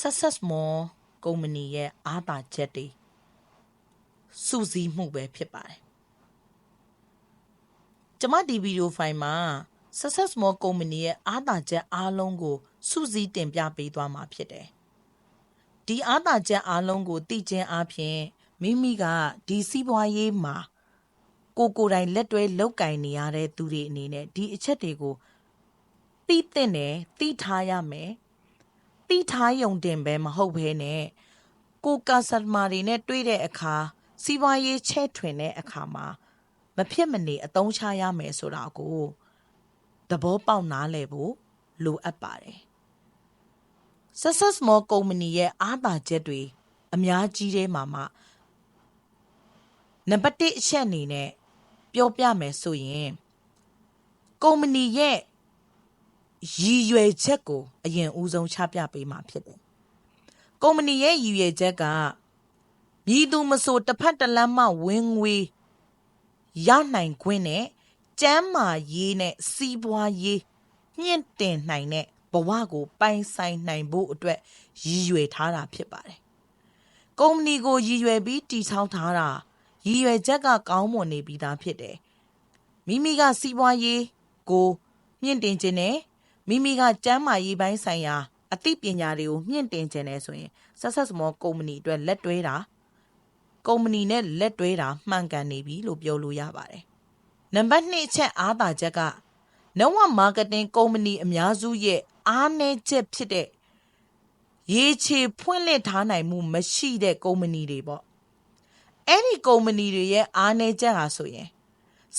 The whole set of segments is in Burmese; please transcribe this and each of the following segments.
success more ကုမ္ပဏီရဲ့အားသာချက်တွေစုစည်းမှုပဲဖြစ်ပါတယ်ကျွန်မဒီဗီဒီယိုဖိုင်မှာ success more ကုမ္ပဏီရဲ့အားသာချက်အားလုံးကိုစုစည်းတင်ပြပေးသွားမှာဖြစ်တယ်ဒီအားသာချက်အားလုံးကိုသိချင်းအပြင်မိမိကဒီစီးပွားရေးမှာကိုကိုယ်တိုင်လက်တွဲလောက်ကင်နေရတဲ့သူတွေအနေနဲ့ဒီအချက်တွေကိုသိသင့်တယ်သိထားရမယ် သိထားယုံတင်ပဲမဟုတ်ဘဲနဲ့ကိုကာစတမာတွေနဲ့တွေ့တဲ့အခါစီးပွားရေးချဲ့ထွင်တဲ့အခါမှာမဖြစ်မနေအသုံးချရမယ်ဆိုတာကိုသဘောပေါက်နားလည်ဖို့လိုအပ်ပါတယ် Success Small Company ရဲ့အားသာချက်တွေအများကြီးထဲမှာမှနံပါတ်1အချက်အနေနဲ့ပြောပြမယ်ဆိုရင်ကုမ္ပဏီရဲ့ ရည်ရွယ်ချက်ကိုအရင်ဦးဆုံးချပြပေးမှာဖြစ်တယ်။ကုမ္ပဏီရဲ့ရည်ရွယ်ချက်ကမြည်သူမဆိုတစ်ဖက်တစ်လမ်းမှဝင်ငွေရနိုင်ခွင့်နဲ့ကျမ်းမာရေးနဲ့စီးပွားရေးမြင့်တင်နိုင်တဲ့ဘဝကိုပိုင်ဆိုင်နိုင်ဖို့အတွက်ရည်ရွယ်ထားတာဖြစ်ပါတယ်။ကုမ္ပဏီကိုရည်ရွယ်ပြီးတည်ဆောက်ထားတာရည်ရွယ်ချက်ကကောင်းမွန်နေပြီးသားဖြစ်တယ်။မိမိကစီးပွားရေးကိုမြင့်တင်ခြင်းနဲ့ မိမိကကျန်းမာရေးပိုင်းဆိုင်ရာအသိပညာတွေကိုမြင့်တင်ခြင်းနဲ့ဆိုရင် Success Small Company အတွက်လက်တွဲတာကုမ္ပဏီနဲ့လက်တွဲတာမှန်ကန်နေပြီလို့ပြောလို့ရပါတယ်။နံပါတ်2အချက်အားသာချက်ကနဝမာကတင်ကုမ္ပဏီအများစုရဲ့အားနည်းချက်ဖြစ်တဲ့ရေချေဖွင့်လှစ်ထားနိုင်မှုမရှိတဲ့ကုမ္ပဏီတွေပေါ့အဲ့ဒီကုမ္ပဏီတွေရဲ့အားနည်းချက်ဟာဆိုရင်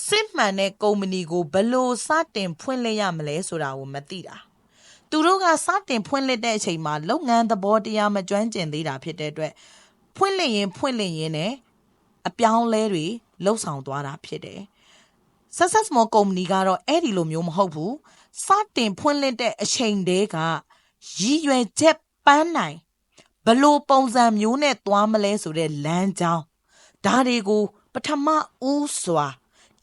စစ်မှန်တဲ့ကုမ္ပဏီကိုဘလို့စတင်ဖွင့်လှစ်ရမလဲဆိုတာကိုမသိတာသူတို့ကစတင်ဖွင့်လှစ်တဲ့အချိန်မှာလုပ်ငန်းသဘောတရားမကျွမ်းကျင်သေးတာဖြစ်တဲ့အတွက်ဖွင့်လှစ်ရင်ဖွင့်လှစ်ရင်နဲ့အပြောင်းလဲတွေလှုပ်ဆောင်သွားတာဖြစ်တယ် Success Small Company ကတော့အဲ့ဒီလိုမျိုးမဟုတ်ဘူးစတင်ဖွင့်လှစ်တဲ့အချိန်တည်းကရည်ရွယ်ချက်ပန်းနိုင်ဘလို့ပုံစံမျိုးနဲ့သွားမလဲဆိုတဲ့လမ်းကြောင်းဒါတွေကိုပထမဦးစွာ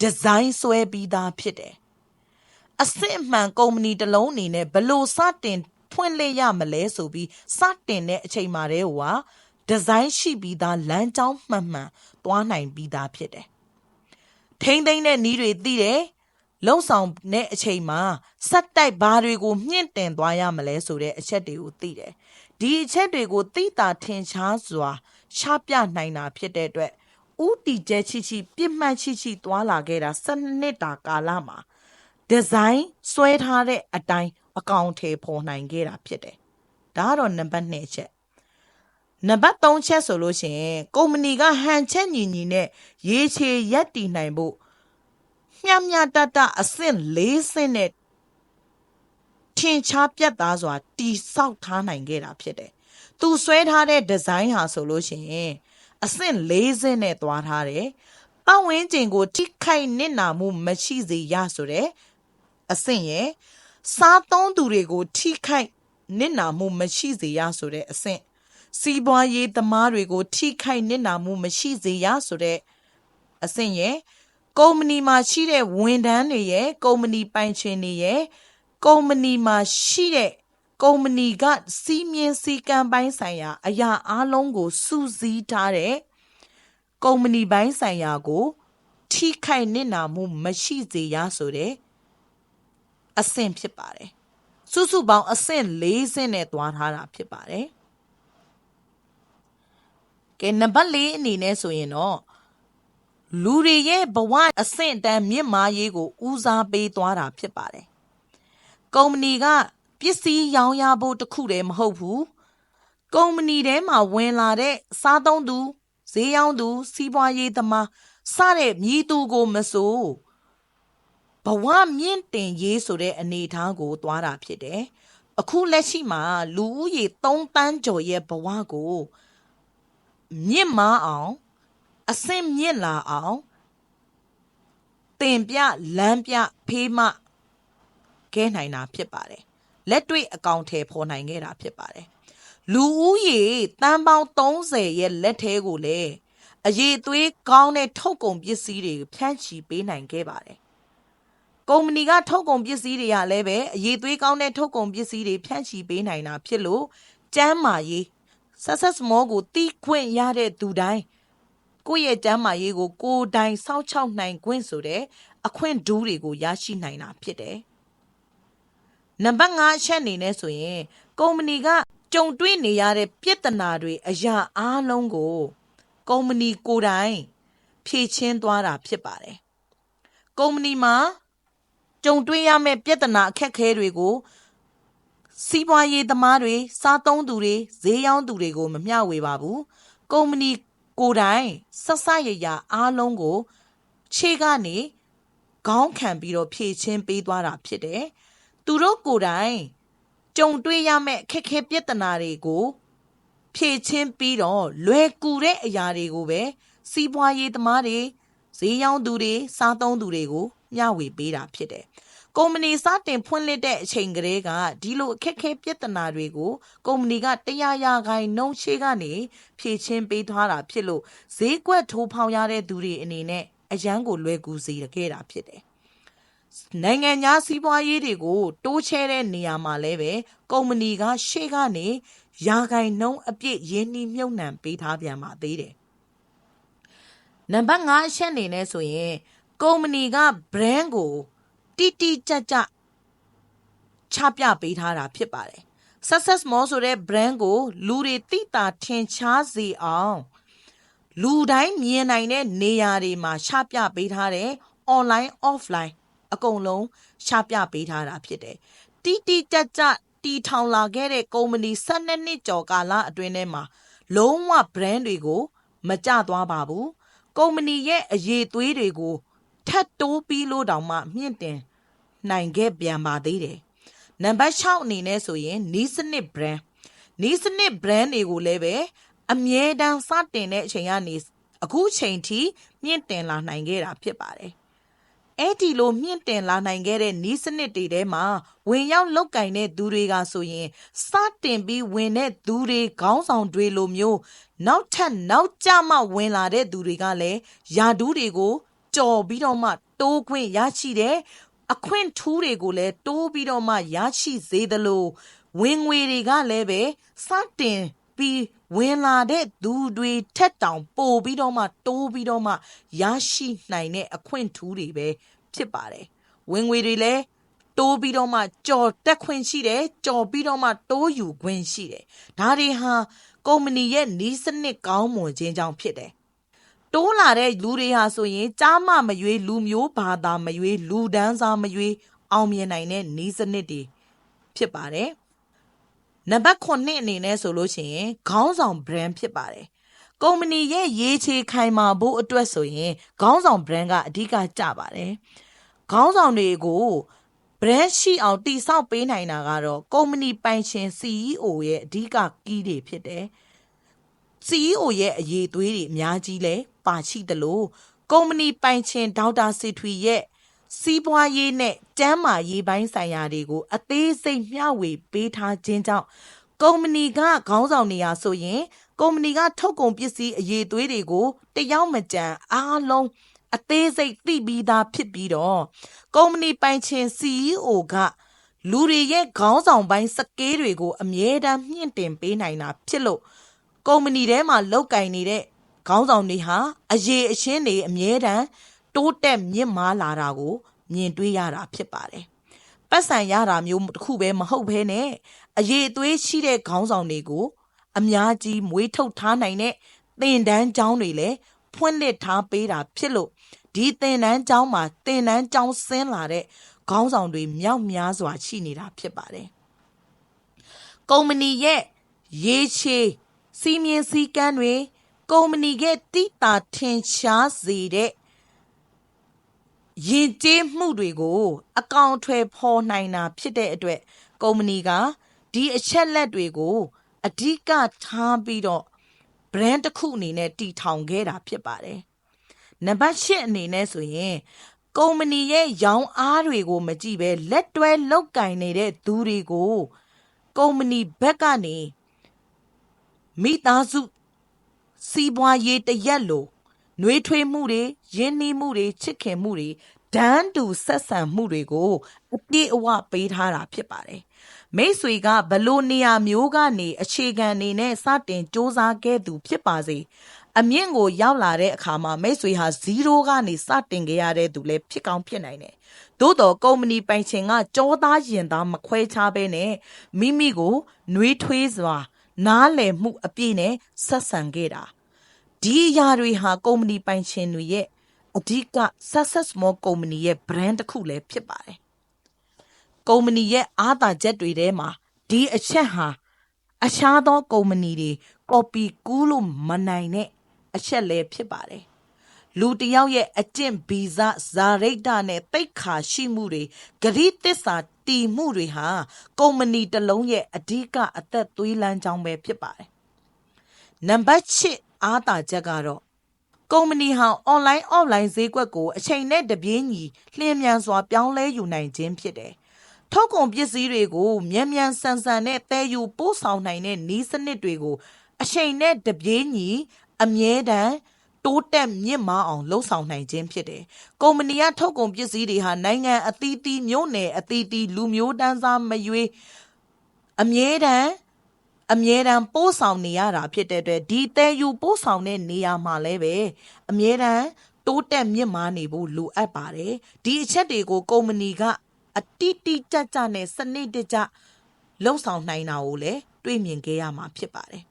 ဒီဇိုင်းဆွဲပြီးသားဖြစ်တယ်အစစ်အမှန်ကုမ္ပဏီတစ်လုံးအနေနဲ့ဘလို့စတင်ဖွင့်လှစ်ရမလဲဆိုပြီးစတင်တဲ့အချိန်မှာတည်းဟိုကဒီဇိုင်းရှိပြီးသားလမ်းကြောင်းမှန်မှန်သွားနိုင်ပြီးသားဖြစ်တယ်ထိမ့်သိမ့်တဲ့နီးတွေသိတယ်လုံဆောင်တဲ့အချိန်မှာစက်တိုက်ဘာတွေကိုမြင့်တင်သွားရမလဲဆိုတဲ့အချက်တွေကိုသိတယ်ဒီအချက်တွေကိုသိတာထင်ရှားစွာချပြနိုင်တာဖြစ်တဲ့အတွက် ဥတီကျဲချီချီပြစ်မှတ်ချီချီသွားလာခဲ့တာ7နှစ်တာကာလမှာဒီဇိုင်းဆွဲထားတဲ့အတိုင်းအကောင့်ထေပေါ်နိုင်ခဲ့တာဖြစ်တယ်ဒါကတော့နံပါတ်2ချက်နံပါတ်3ချက်ဆိုလို့ရှိရင်ကုမ္ပဏီကဟန်ချက်ညီညီနဲ့ရေချေရက်တည်နိုင်ဖို့မျှမျှတတအဆင့်၄ဆင့်နဲ့ထင်ရှားပြတ်သားစွာတိဆောက်ထားနိုင်ခဲ့တာဖြစ်တယ်။သူဆွဲထားတဲ့ဒီဇိုင်းဟာဆိုလို့ရှိရင် အဆင့်၄ဆင့်နဲ့သွားထားတယ်။ပတ်ဝန်းကျင်ကို ထိခိုက်နစ်နာမှုမရှိစေရဆိုတဲ့အဆင့်ရဲ့စားသုံးသူတွေကိုထိခိုက်နစ်နာမှုမရှိစေရဆိုတဲ့အဆင့်စီးပွားရေးသမားတွေကိုထိခိုက်နစ်နာမှုမရှိစေရဆိုတဲ့အဆင့်ရဲ့ကုမ္ပဏီမှာရှိတဲ့ဝန်ထမ်းတွေရဲ့ကုမ္ပဏီပိုင်ရှင်တွေရဲ့ကုမ္ပဏီမှာရှိတဲ့ ကုမ္ပဏီကစီးမြင်စည်းကမ်းပိုင်းဆိုင်ရာ အရာအလုံးကိုစုစည်းထားတဲ့ကုမ္ပဏီပိုင်းဆိုင်ရာကိုထိခိုက်နစ်နာမှုမရှိစေရဆိုတဲ့အဆင့်ဖြစ်ပါတယ်စုစုပေါင်းအဆင့်၄ဆင့်နဲ့သွားထားတာဖြစ်ပါတယ်ကဲနံပါတ်၄အနေနဲ့ဆိုရင်တော့လူတွေရဲ့ဘဝအဆင့်အတန်းမြင့်မားရေးကိုဦးစားပေးသွားတာဖြစ်ပါတယ်။ကုမ္ပဏီက ပစ္စည်းရောင်းရဖို့တခုတည်းမဟုတ်ဘူး။ကုမ္ပဏီထဲမှာဝင်လာတဲ့စားသုံးသူဈေးရောင်းသူ စီးပွားရေးသမားစတဲ့မြည်သူကိုမဆိုဘဝမြင့်တင်ရေးဆိုတဲ့အနေအထားကိုသွားတာဖြစ်တယ်။အခုလက်ရှိမှာလူဦးရေ3တန်းကျော်ရဲ့ဘဝကိုမြင့်မားအောင်အဆင့်မြင့်လာအောင်တင်ပြလမ်းပြဖေးမခဲနိုင်တာဖြစ်ပါတယ် လက်တွေ့အကောင့်ထဲပေါ်နိုင်ခဲ့တာဖြစ်ပါတယ်လူဦးရေတန်ပေါင်း30ရဲ့လက်ထဲကိုလည်းအရေးသွေးကောင်းတဲ့ထုတ်ကုန်ပစ္စည်းတွေဖြန့်ချီပေးနိုင်ခဲ့ပါတယ်ကုမ္ပဏီကထုတ်ကုန်ပစ္စည်းတွေကလည်းပဲအရေးသွေးကောင်းတဲ့ထုတ်ကုန်ပစ္စည်းတွေဖြန့်ချီပေးနိုင်တာဖြစ်လို့ကျမ်းမာရေး success more ကိုတီးခွင့်ရတဲ့သူတိုင်းကိုယ့်ရဲ့ကျမ်းမာရေးကိုကိုယ်တိုင်စောင့်ရှောက်နိုင်ခွင့်ဆိုတဲ့အခွင့်ဒူးတွေကိုရရှိနိုင်တာဖြစ်တယ်။ နံပါတ်5အချက်အနေနဲ့ဆိုရင်ကုမ္ပဏီကကြုံတွေ့နေရတဲ့ပြဿနာတွေအရာအားလုံးကိုကုမ္ပဏီကိုယ်တိုင် ဖြေရှင်းသွားတာဖြစ်ပါတယ်။ကုမ္ပဏီမှာကြုံတွေ့ရမယ့်ပြဿနာအခက်အခဲတွေကိုစီးပွားရေးသမားတွေစားသုံးသူတွေဈေးရောင်းသူတွေကိုမမျှဝေပါဘူး။ကုမ္ပဏီကိုယ်တိုင်ဆက်ဆရရအားလုံးကို ခြေကနေခေါင်းခံပြီးတော့ဖြည့်ချင်းပေးသွားတာဖြစ်တယ်။ သူတို့ကိုယ်တိုင်ကြုံတွေ့ရမယ့်ခက်ခဲပြဿနာတွေကိုဖြည့်ချင်းပြီးတော့လွယ်ကူတဲ့အရာတွေကိုပဲစီးပွားရေးသမားတွေဈေးရောင်းသူတွေစားသုံးသူတွေကိုမျှဝေပေးတာဖြစ်တယ်။ကုမ္ပဏီစတင်ဖွင့်လှစ်တဲ့အချိန်ကလေးကဒီလိုအခက်ခဲပြဿနာတွေကိုကုမ္ပဏီကတရားရဂိုင်နှုံရှိကနေဖြည့်ချင်းပေးထားတာဖြစ်လို့ဈေးကွက်ထိုးဖောက်ရတဲ့သူတွေအနေနဲ့အရန်ကိုလွယ်ကူစေခဲ့တာဖြစ်တယ်။ နိုင်ငံခြားစီးပွားရေးတွေကို တိုးချဲတဲ့နေရာမှာလည်းပဲကုမ္ပဏီကရှေ့ကနေရာဂိုင်နှုံအပြည့်ရင်းနှီးမြုပ်နှံပေးထားပြန်ပါသေးတယ်။နံပါတ်5အချက်အနေနဲ့ဆိုရင်ကုမ္ပဏီက brand ကိုတိတိကျကျချပြပေးထားတာဖြစ်ပါတယ်။ Success Mall ဆိုတဲ့ brand ကို လူတွေသိတာထင်ရှားစေအောင်လူတိုင်းမြင်နိုင်တဲ့နေရာတွေမှာချပြပေးထားတဲ့ online offline အကုန်လုံးချပြပေးထားတာဖြစ်တယ်။တိတိကျကျတီထောင်လာခဲ့တဲ့ကုမ္ပဏီ12နှစ်ကျော်ကာလအတွင်းထဲမှာလုံးဝ brand တွေကိုမကြသွားပါဘူး။ကုမ္ပဏီရဲ့အရေးသွေးတွေကိုထပ်တိုးပြီးလို့တောင်မှမြင့်တင်နိုင်ခဲ့ပြန်ပါသေးတယ်။နံပါတ်6အနေနဲ့ဆိုရင်နီးစနစ် brand နီးစနစ် brand တွေကိုလည်းပဲအမြဲတမ်းစတင်တဲ့အချိန်ကနေအခုချိန်ထိမြင့်တင်လာနိုင်ခဲ့တာဖြစ်ပါတယ်။ အဲ့ဒီလိုမြင့်တင်လာနိုင်ခဲ့တဲ့နီးစနစ်တွေထဲမှာဝင်ရောက်လောက်ကင်တဲ့သူတွေကဆိုရင်စတင်ပြီးဝင်တဲ့သူတွေခေါင်းဆောင်တွေလိုမျိုးနောက်ထပ်နောက်ကျမှဝင်လာတဲ့သူတွေကလည်းယာဒူးတွေကိုကြော်ပြီးတော့မှတိုးခွင့်ရရှိတယ်အခွင့်ထူးတွေကိုလည်းတိုးပြီးတော့မှရရှိစေသလိုဝင်ငွေတွေကလည်းပဲစတင်ပြီး ဝင်လာတဲ့သူတွေထက်တောင်ပို့ပြီးတော့မှတိုးပြီးတော့မှရရှိနိုင်တဲ့အခွင့်ထူးတွေပဲဖြစ်ပါတယ်ဝင်ငွေတွေလည်းတိုးပြီးတော့မှကြော်တက်ခွင့်ရှိတယ်ကြော်ပြီးတော့မှတိုးယူခွင့်ရှိတယ်ဒါတွေဟာကုမ္ပဏီရဲ့နီးစနစ်ကောင်းမွန်ခြင်းကြောင့်ဖြစ်တယ်တိုးလာတဲ့လူတွေဟာဆိုရင်ကြားမမရွေးလူမျိုးဘာသာမရွေးလူဒန်းစားမရွေးအောင်မြင်နိုင်တဲ့နီးစနစ်တွေဖြစ်ပါတယ် နံပါတ်9အနေနဲ့ဆိုလို့ရှိရင်ခေါင်းဆောင် brand ဖြစ်ပါတယ်ကုမ္ပဏီရဲ့ရေးချေခိုင်မာဖို့အတွက်ဆိုရင်ခေါင်းဆောင် brand ကအဓိကကျပါတယ်ခေါင်းဆောင်တွေကို brand ရှိအောင်တိစောက်ပေးနိုင်တာကတော့ကုမ္ပဏီပိုင်ရှင် CEO ရဲ့အဓိကကီးတွေဖြစ်တယ် CEO ရဲ့အရေးသွေးတွေအများကြီးလဲပါရှိသလိုကုမ္ပဏီပိုင်ရှင်ဒေါက်တာစီထွီရဲ့ စီးပွားရေးနဲ့ကျန်းမာရေးပိုင်းဆိုင်ရာတွေကို အသေးစိတ်မျှဝေပေးထားခြင်းကြောင့်ကုမ္ပဏီကခေါင်းဆောင်နေရဆိုရင် ကုမ္ပဏီကထုတ်ကုန်ပစ္စည်းအရေးသွေးတွေကိုတယောက်မကြံအားလုံးအသေးစိတ်သိပြီးသားဖြစ်ပြီးတော့ကုမ္ပဏီပိုင်ရှင် CEO ကလူတွေရဲ့ခေါင်းဆောင်ပိုင်းစကေးတွေကိုအမြဲတမ်းမြင့်တင်ပေးနိုင်တာဖြစ်လို့ကုမ္ပဏီထဲမှာလောက်ကင်နေတဲ့ခေါင်းဆောင်တွေဟာအရေးအရှင်းတွေအမြဲတမ်း တိုးတက်မြင့်မားလာတာကိုမြင်တွေ့ရတာဖြစ်ပါတယ်။ပတ်စံရတာမျိုးတစ်ခုပဲမဟုတ်ဘဲနဲ့အရေးအသွေးရှိတဲ့ခေါင်းဆောင်တွေကိုအများကြီးမွေးထုတ်ထားနိုင်တဲ့သင်တန်းကျောင်းတွေလည်းဖွင့်လှစ်ထားပေးတာဖြစ်လို့ဒီသင်တန်းကျောင်းမှာသင်တန်းကျောင်းဆင်းလာတဲ့ခေါင်းဆောင်တွေမြောက်များစွာရှိနေတာဖြစ်ပါတယ်။ကုမ္ပဏီရဲ့ရေးချေစီမင်းစည်းကမ်းတွေကုမ္ပဏီရဲ့တိတာထင်ရှားစေတဲ့ ယဉ်ကျေးမှုတွေကို အကောင့်ထွဲဖော်နိုင်တာဖြစ်တဲ့အတွက်ကုမ္ပဏီကဒီအချက်လက်တွေကိုအဓိကထားပြီးတော့ brand တစ်ခုအနေနဲ့တည်ထောင်ခဲ့တာဖြစ်ပါတယ်။နံပါတ်၈အနေနဲ့ဆိုရင်ကုမ္ပဏီရဲ့ရောင်းအားတွေကိုမကြည့်ပဲလက်တွဲလောက်ကင်နေတဲ့သူတွေကိုကုမ္ပဏီဘက်ကနေမိသားစုစီးပွားရေးတရက်လို နှွေးထွေးမှုတွေရင်းနှီးမှုတွေချစ်ခင်မှုတွေဒန်းတူဆက်ဆံမှုတွေကိုအပြည့်အဝပေးထားတာဖြစ်ပါတယ်မိတ်ဆွေကဘလို့နေရာမျိုးကနေအခြေခံအနေနဲ့စတင်စ조사ခဲ့သူဖြစ်ပါစေအမြင့်ကိုရောက်လာတဲ့အခါမှာမိတ်ဆွေဟာ0ကနေစတင်ခဲ့ရတဲ့သူလည်းဖြစ်ကောင်းဖြစ်နိုင်တယ်သို့တော့ကုမ္ပဏီပိုင်ရှင်ကကြောသားရင်သားမခွဲခြားဘဲနဲ့မိမိကိုနှွေးထွေးစွာနားလည်မှုအပြည့်နဲ့ဆက်ဆံခဲ့တာ ဒီအရာတွေဟာကုမ္ပဏီပိုင်ရှင်တွေရဲ့အဓိက success small ကုမ္ပဏီရဲ့ brand တစ်ခုလည်းဖြစ်ပါတယ်ကုမ္ပဏီရဲ့အားသာချက်တွေထဲမှာဒီအချက်ဟာအခြားသောကုမ္ပဏီတွေ copy ကူးလို့မနိုင်တဲ့အချက်လည်းဖြစ်ပါတယ်လူတယောက်ရဲ့အကျင့်ဗီဇဇာရိတ်တနဲ့တိတ်ခါရှိမှုတွေဂရိတစ္ဆာတီမှုတွေဟာကုမ္ပဏီတစ်လုံးရဲ့အဓိကအသက်သွေးလမ်းကြောင်းပဲဖြစ်ပါတယ်နံပါတ်6 အားသာချက်ကတော့ကုမ္ပဏီဟာ online offline ဈေးကွက်ကိုအချိန်နဲ့တပြေးညီလျင်မြန်စွာပြောင်းလဲယူနိုင်ခြင်းဖြစ်တယ်။ထုတ်ကုန်ပစ္စည်းတွေကိုမြန်မြန်ဆန်ဆန်နဲ့တည်ယူပို့ဆောင်နိုင်တဲ့နည်းစနစ်တွေကိုအချိန်နဲ့တပြေးညီအမြဲတမ်းတိုးတက်မြင့်မားအောင်လှုံ့ဆော်နိုင်ခြင်းဖြစ်တယ်။ကုမ္ပဏီကထုတ်ကုန်ပစ္စည်းတွေဟာနိုင်ငံအသီးသီးမြို့နယ်အသီးသီးလူမျိုးတန်းစားမရွေးအမြဲတမ်း အမြဲတမ်းပို့ဆောင်နေရတာဖြစ်တဲ့အတွက်ဒီတဲယူပို့ဆောင်တဲ့နေရာမှာလည်းပဲအမြဲတမ်းတိုးတက်မြင့်မားနေဖို့လိုအပ်ပါတယ်ဒီအချက်တွေကိုကုမ္ပဏီကအတိတိကျကျနဲ့စနစ်တကျလှုပ်ဆောင်နိုင်တာကိုလည်းတွေ့မြင်ခဲ့ရမှာဖြစ်ပါတယ်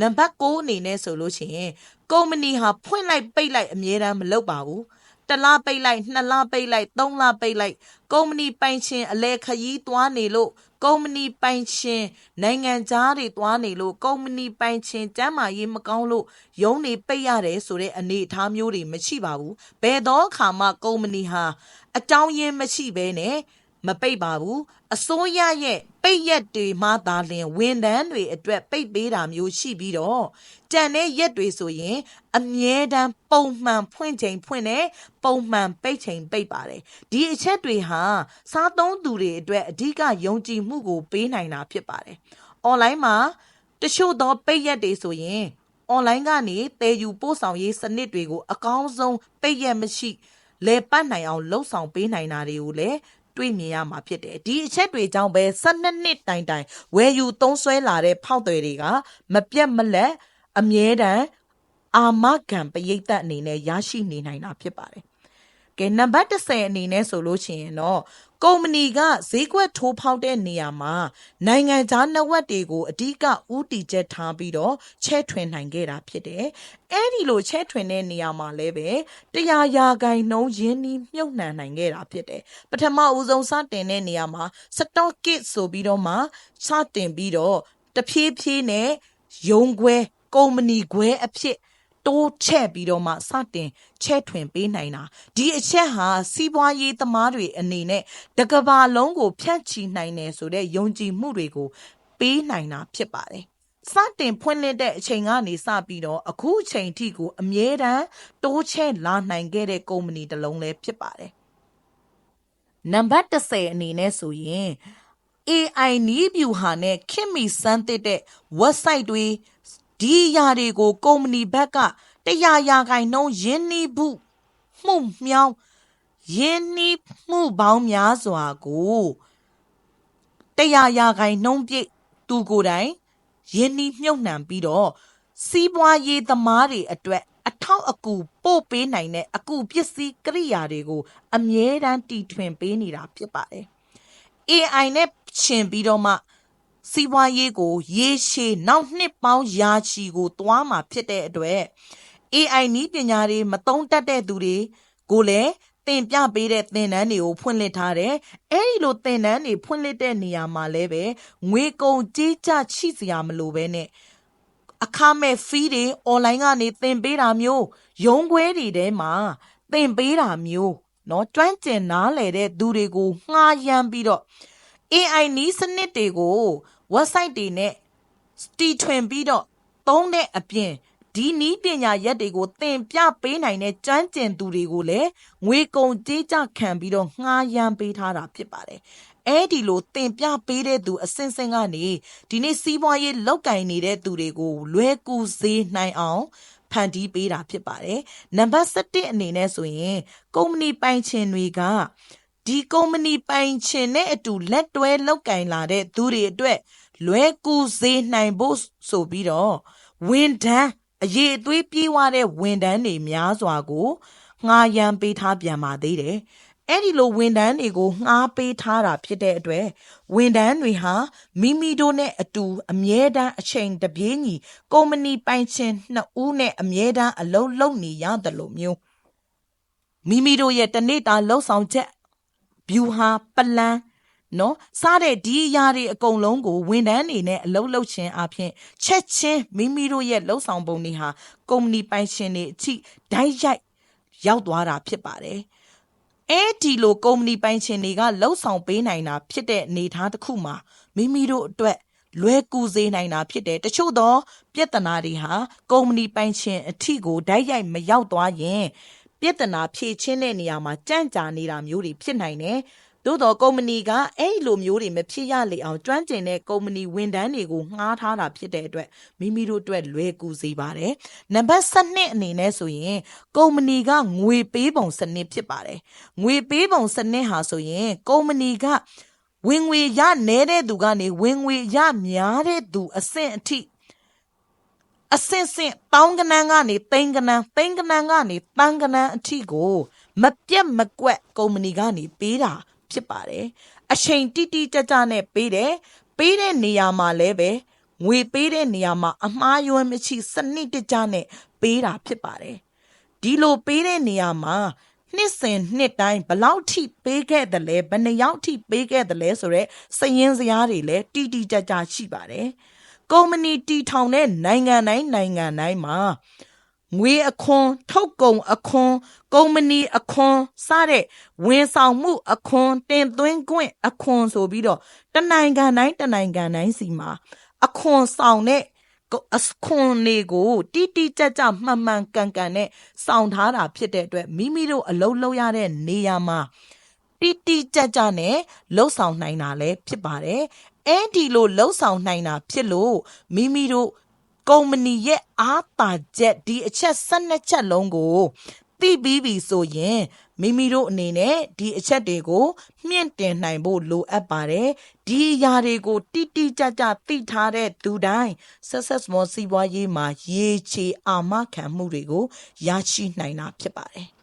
နံပါတ်6အနေနဲ့ဆိုလို့ရှိရင်ကုမ္ပဏီဟာဖွင့်လိုက်ပိတ်လိုက်အမြဲတမ်းမလုပ်ပါဘူး တလားပိတ်လိုက်နှစ်လားပိတ်လိုက်သုံးလားပိတ်လိုက်ကုမ္ပဏီပိုင်ရှင်အလဲခရီးသွားနေလို့ကုမ္ပဏီပိုင်ရှင်နိုင်ငံသားတွေသွားနေလို့ကုမ္ပဏီပိုင်ရှင်ကျမ်းမာရေးမကောင်းလို့ရုံးနေပိတ်ရတယ်ဆိုတဲ့အနေအထားမျိုးတွေမရှိပါဘူးဘယ်တော့အခါမှကုမ္ပဏီဟာအကြောင်းရင်းမရှိဘဲနဲ့ မပိတ်ပါဘူးအစိုးရရဲ့ပိတ်ရက်တွေမှသာလျှင်ဝန်ထမ်းတွေအတွက်ပိတ်ပေးတာမျိုးရှိပြီးတော့ကြံတဲ့ရက်တွေဆိုရင် အမြဲတမ်းပုံမှန်ဖွင့်ချိန်ဖွင့်တယ်ပုံမှန်ပိတ်ချိန်ပိတ်ပါတယ်ဒီအချက်တွေဟာစားသုံးသူတွေအတွက်အဓိကယုံကြည်မှုကိုပေးနိုင်တာဖြစ်ပါတယ်။ online မှာတချို့သောပိတ်ရက်တွေဆိုရင် online ကနေတည်ယူပို့ဆောင်ရေးစနစ်တွေကိုအကောင်းဆုံးပိတ်ရက်မရှိလဲပတ်နိုင်အောင်လှုပ်ဆောင်ပေးနိုင်တာတွေကိုလည်း တွေ့မြင်ရမှာဖြစ်တယ်ဒီအချက်တွေကြောင့်ပဲ12နှစ်တိုင်တိုင်ဝယ်ယူသုံးဆွဲလာတဲ့ဖောက်တွေတွေကမပြတ်မလက်အမြဲတမ်းအာမခံပရိသတ်အနေနဲ့ရရှိနေနိုင်တာဖြစ်ပါတယ်ကဲနံပါတ်30အနေနဲ့ဆိုလို့ရှိရင်တော့ ကုမ္ပဏီကဈေးကွက်ထိုးဖောက်တဲ့နေရာမှာ နိုင်ငံခြားနှဝက်တွေကိုအဓိကဥတီချက်ထားပြီးတော့ချဲ့ထွင်နိုင်ခဲ့တာဖြစ်တယ်။အဲဒီလိုချဲ့ထွင်တဲ့နေရာမှာလည်းပဲတရားရာဂိုင်နှုံးရင်းနှီးမြုပ်နှံနိုင်ခဲ့တာဖြစ်တယ်။ပထမဦးဆုံးစတင်တဲ့နေရာမှာ stock kit ဆိုပြီးတော့မှစတင်ပြီးတော့တဖြည်းဖြည်းနဲ့ယုံခွဲကုမ္ပဏီခွဲအဖြစ် တိုးချဲ့ပြီးတော့မှစတင်ချဲ့ထွင်ပေးနိုင်တာဒီအချက်ဟာစီးပွားရေးသမားတွေအနေနဲ့တကဘာလုံးကိုဖြန့်ချီနိုင်တယ်ဆိုတဲ့ယုံကြည်မှုတွေကိုပေးနိုင်တာဖြစ်ပါတယ်စတင်ဖွင့်လှစ်တဲ့အချိန်ကနေစပြီးတော့အခုအချိန်ထိကိုအမြဲတမ်းတိုးချဲ့လာနိုင်ခဲ့တဲ့ကုမ္ပဏီတစ်လုံးလည်းဖြစ်ပါတယ်နံပါတ်30အနေနဲ့ဆိုရင် AI နီးဗျူဟာနဲ့ခင်မီစမ်းသစ်တဲ့ website တွေ ဒီအရာတွေကိုကုမ္ပဏီဘက်ကတရားရာခိုင်နှုန်းယင်းနှီးမှုမှုမြောင်းယင်းနှီးမှုပေါင်းများစွာကိုတရားရာခိုင်နှုန်းပြည့်သူကိုယ်တိုင်ယင်းနှီးမြုပ်နှံပြီးတော့စီးပွားရေးသမားတွေအတွက်အထောက်အကူပို့ပေးနိုင်တဲ့အကူပစ္စည်းကိရိယာတွေကို အမြဲတမ်းတီထွင်ပေးနေတာဖြစ်ပါတယ်။ AI နဲ့ရှင်ပြီးတော့မှ စီးပွားရေးကို ရေရှည်နောက်နှစ်ပေါင်းရာချီကိုသွားမှာဖြစ်တဲ့အတွက် AI နည်းပညာတွေမသုံးတတ်တဲ့သူတွေကိုလည်းတင်ပြပေးတဲ့သင်တန်းတွေကိုဖွင့်လှစ်ထားတယ်။အဲဒီလိုသင်တန်းတွေဖွင့်လှစ်တဲ့နေရာမှာလည်းပဲငွေကုန်ကြေးကျချိစရာမလိုပဲနဲ့အခမဲ့ fee တွေ online ကနေသင်ပေးတာမျိုးရုံးခွဲတွေထဲမှာသင်ပေးတာမျိုးเนาะကျွမ်းကျင်နားလည်တဲ့သူတွေကိုငှားရမ်းပြီးတော့ AI နီးစနစ်တွေကို website တွေနဲ့တီထွင်ပြီးတော့သုံးတဲ့အပြင်ဒီနီးပညာရက်တွေကိုသင်ပြပေးနိုင်တဲ့ကျွမ်းကျင်သူတွေကိုလည်းငွေကုန်ကြေးကျခံပြီးတော့ငှားရမ်းပေးထားတာဖြစ်ပါတယ်။အဲဒီလိုသင်ပြပေးတဲ့သူအစင်စင်ကနေဒီနေ့စီးပွားရေးလောက်ကင်နေတဲ့သူတွေကိုလွဲကူစေနိုင်အောင်ဖန်တီးပေးတာဖြစ်ပါတယ်။နံပါတ်7အနေနဲ့ဆိုရင်ကုမ္ပဏီပိုင်ရှင်တွေက ဒဒီကုမ္ပဏီပိုင်ရှင်နဲ့အတူလက်တွဲလုပ်ကင်လာတဲ့သူတွေအတွက်လွယ်ကူစေနိုင်ဖို့ဆိုပြီးတော့ဝန်ထမ်းအရေးအသွေးပြေးွားတဲ့ဝန်ထမ်းတွေများစွာကိုငှားရမ်းပေးထားပြန်ပါသေးတယ်။အဲ့ဒီလိုဝန်ထမ်းတွေကိုငှားပေးထားတာဖြစ်တဲ့အတွက်ဝန်ထမ်းတွေဟာမိမိတို့နဲ့အတူအမြဲတမ်းအချိန်တပြေးညီကုမ္ပဏီပိုင်ရှင်နှစ်ဦးနဲ့အမြဲတမ်းအလုပ်လုပ်နေရတယ်လို့မျိုးမိမိတို့ရဲ့တနေ့တာလှုပ်ဆောင်ချက် ဗျူဟာပလန်နော်စားတဲ့ဒီအရာတွေအကုန်လုံးကိုဝန်ထမ်းနေနဲ့အလုပ်လုပ်ခြင်းအပြင်ချက်ချင်းမိမိတို့ရဲ့လှုပ်ဆောင်ပုံတွေဟာကုမ္ပဏီပိုင်ရှင်တွေအထိဓာတ်ရိုက်ရောက်သွားတာဖြစ်ပါတယ်အဲဒီလိုကုမ္ပဏီပိုင်ရှင်တွေကလှုပ်ဆောင်ပေးနိုင်တာဖြစ်တဲ့အနေအထားတစ်ခုမှာမိမိတို့အတွက်လွယ်ကူစေနိုင်တာဖြစ်တယ်တချို့သော ပြဿနာတွေဟာကုမ္ပဏီပိုင်ရှင်အထိကိုဓာတ်ရိုက်မရောက်သွားရင် ပြဿနာဖြေချင်းတဲ့နေရာမှာကြန့်ကြာနေတာမျိုးတွေဖြစ်နိုင်တယ်သို့တော့ကုမ္ပဏီကအဲ့လိုမျိုးတွေမဖြစ်ရလေအောင်ကျွမ်းကျင်တဲ့ကုမ္ပဏီဝန်ထမ်းတွေကိုငှားထားတာဖြစ်တဲ့အတွက်မိမိတို့အတွက်လွယ်ကူစေပါတယ်။နံပါတ်7အနေနဲ့ဆိုရင်ကုမ္ပဏီကငွေပေးပုံစနစ်ဖြစ်ပါတယ်။ငွေပေးပုံစနစ်ဟာဆိုရင်ကုမ္ပဏီကဝင်ငွေရနေတဲ့သူကနေဝင်ငွေရများတဲ့သူအဆင့်အထိ အစင်စင်တောင်းကနန်းကနေသိန်းကနန်းသိန်းကနန်းကနေတန်းကနန်းအထိကိုမပြတ်မကွက်ကုမ္ပဏီကနေပေးတာဖြစ်ပါတယ်အချိန်တိတိကျကျနဲ့ပေးတယ်ပေးတဲ့နေရာမှာလည်းပဲငွေပေးတဲ့နေရာမှာအမှားယွင်းမရှိစနစ်တကျနဲ့ပေးတာဖြစ်ပါတယ်ဒီလိုပေးတဲ့နေရာမှာနှစ်စဉ်နှစ်တိုင်းဘလောက်ထိပေးခဲ့တယ်လဲဘယ်နှယောက်ထိပေးခဲ့တယ်လဲဆိုတော့စရင်စရားတွေလည်းတိတိကျကျရှိပါတယ် ကုမ္ပဏီတီထောင်တဲ့နိုင်ငံတိုင်းနိုင်ငံတိုင်းမှာငွေအခွန်ထုတ်ကုန်အခွန်ကုမ္ပဏီအခွန်စတဲ့ဝန်ဆောင်မှုအခွန်တင်သွင်းခွင့်အခွန်ဆိုပြီးတော့တနိုင်ငံတိုင်းတနိုင်ငံတိုင်းစီမှာအခွန်ဆောင်တဲ့အခွန်တွေကိုတိတိကျကျမှန်မှန်ကန်ကန်နဲ့ဆောင်ထားတာဖြစ်တဲ့အတွက်မိမိတို့အလုပ်လုပ်ရတဲ့နေရာမှာတိတိကျကျနဲ့လှုပ်ဆောင်နိုင်တာလည်းဖြစ်ပါတယ် အဲဒီလိုလှုပ်ဆောင်နိုင်တာဖြစ်လို့မိမိတို့ကုမ္ပဏီရဲ့အားပါချက်ဒီအချက်12ချက်လုံးကိုသိပြီးပြီဆိုရင်မိမိတို့အနေနဲ့ဒီအချက်တွေကိုမြင့်တင်နိုင်ဖို့လိုအပ်ပါတယ်ဒီအရာတွေကိုတိတိကျကျသိထားတဲ့သူတိုင်း success more စီးပွားရေးမှာရေချေအာမခံမှုတွေကိုရရှိနိုင်တာဖြစ်ပါတယ်